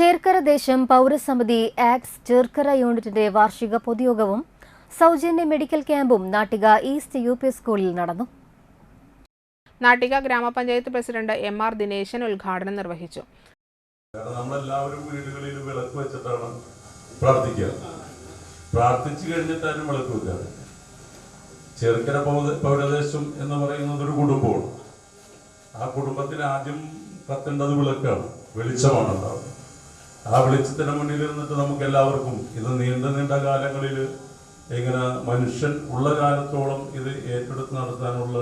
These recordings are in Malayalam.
ചേർക്കര ദേശം പൗരസമിതി ആക്സ് ചേർക്കര യൂണിറ്റിന്റെ വാർഷിക പൊതുയോഗവും സൗജന്യ മെഡിക്കൽ ക്യാമ്പും നാട്ടിക ഈസ്റ്റ് യു പി സ്കൂളിൽ നടന്നു. നാട്ടിക ഗ്രാമപഞ്ചായത്ത് പ്രസിഡന്റ് എം ആർ ദിനേശൻ ഉദ്ഘാടനം നിർവഹിച്ചു. നമ്മളെല്ലാവരും വീടുകളിൽ വിളക്ക് വെച്ചിട്ടാണ് പ്രാർത്ഥിക്കുക. പ്രാർത്ഥിച്ചു കഴിഞ്ഞിട്ടാണ് വിളക്ക് വെക്കാറ് ചെറുക്കര പൗര- പൗരദേശം എന്ന് പറയുന്നത് ഒരു കുടുംബമാണ്. ആ കുടുംബത്തിന് ആദ്യം കത്തേണ്ടത് വിളക്കാണ്. വെളിച്ചമാണ് ഉണ്ടാവുക. ആ വെളിച്ചത്തിന് മുന്നിൽ ഇരുന്നിട്ട് നമുക്ക് എല്ലാവർക്കും ഇത് നീണ്ട നീണ്ട കാലങ്ങളിൽ ഇങ്ങനെ മനുഷ്യൻ ഉള്ള കാലത്തോളം ഇത് ഏറ്റെടുത്ത് നടത്താനുള്ള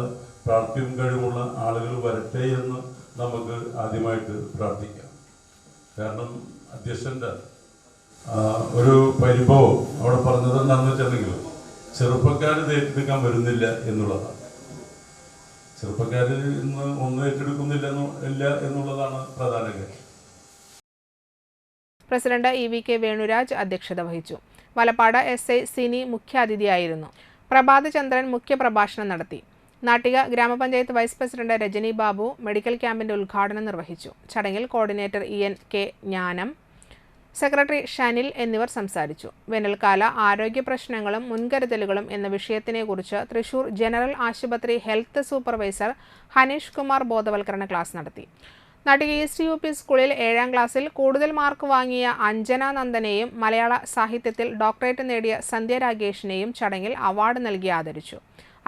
പ്രാപ്തിയും കഴിവുള്ള ആളുകൾ വരട്ടെ എന്ന് നമുക്ക് ആദ്യമായിട്ട് പ്രാർത്ഥിക്കാം. കാരണം അധ്യക്ഷന്റെ ഒരു പരിഭവം അവിടെ പറഞ്ഞത് എന്താണെന്ന് വെച്ചിട്ടുണ്ടെങ്കിൽ ചെറുപ്പക്കാർ ഇത് ഏറ്റെടുക്കാൻ വരുന്നില്ല എന്നുള്ളതാണ്. ചെറുപ്പക്കാർ ഇന്ന് ഒന്നും ഏറ്റെടുക്കുന്നില്ല ഇല്ല എന്നുള്ളതാണ് പ്രധാന കാര്യം. President E V K Venuraj അധ്യക്ഷത വഹിച്ചു. വലപ്പാട് എസ് ഐ സിനി മുഖ്യാതിഥിയായിരുന്നു. പ്രഭാതചന്ദ്രൻ മുഖ്യപ്രഭാഷണം നടത്തി. നാട്ടിക ഗ്രാമപഞ്ചായത്ത് vice president Rajani Babu medical ക്യാമ്പിന്റെ ഉദ്ഘാടനം നിർവഹിച്ചു. ചടങ്ങിൽ coordinator E N K Gnanam secretary Shanil എന്നിവർ സംസാരിച്ചു. വേനൽക്കാല ആരോഗ്യ പ്രശ്നങ്ങളും മുൻകരുതലുകളും എന്ന വിഷയത്തിനെക്കുറിച്ച് തൃശൂർ ജനറൽ ആശുപത്രി ഹെൽത്ത് സൂപ്പർവൈസർ ഹനീഷ് കുമാർ ബോധവൽക്കരണ ക്ലാസ് നടത്തി. നാട്ടിക ഈസ്റ്റ് യു പി സ്കൂളിൽ ഏഴാം ക്ലാസ്സിൽ കൂടുതൽ മാർക്ക് വാങ്ങിയ അഞ്ജന നന്ദനെയും മലയാള സാഹിത്യത്തിൽ ഡോക്ടറേറ്റ് നേടിയ സന്ധ്യ രാഗേഷിനെയും ചടങ്ങിൽ അവാർഡ് നൽകി ആദരിച്ചു.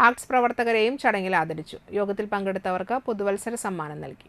ആർട്സ് പ്രവർത്തകരെയും ചടങ്ങിൽ ആദരിച്ചു. യോഗത്തിൽ പങ്കെടുത്തവർക്ക് പുതുവത്സര സമ്മാനം നൽകി.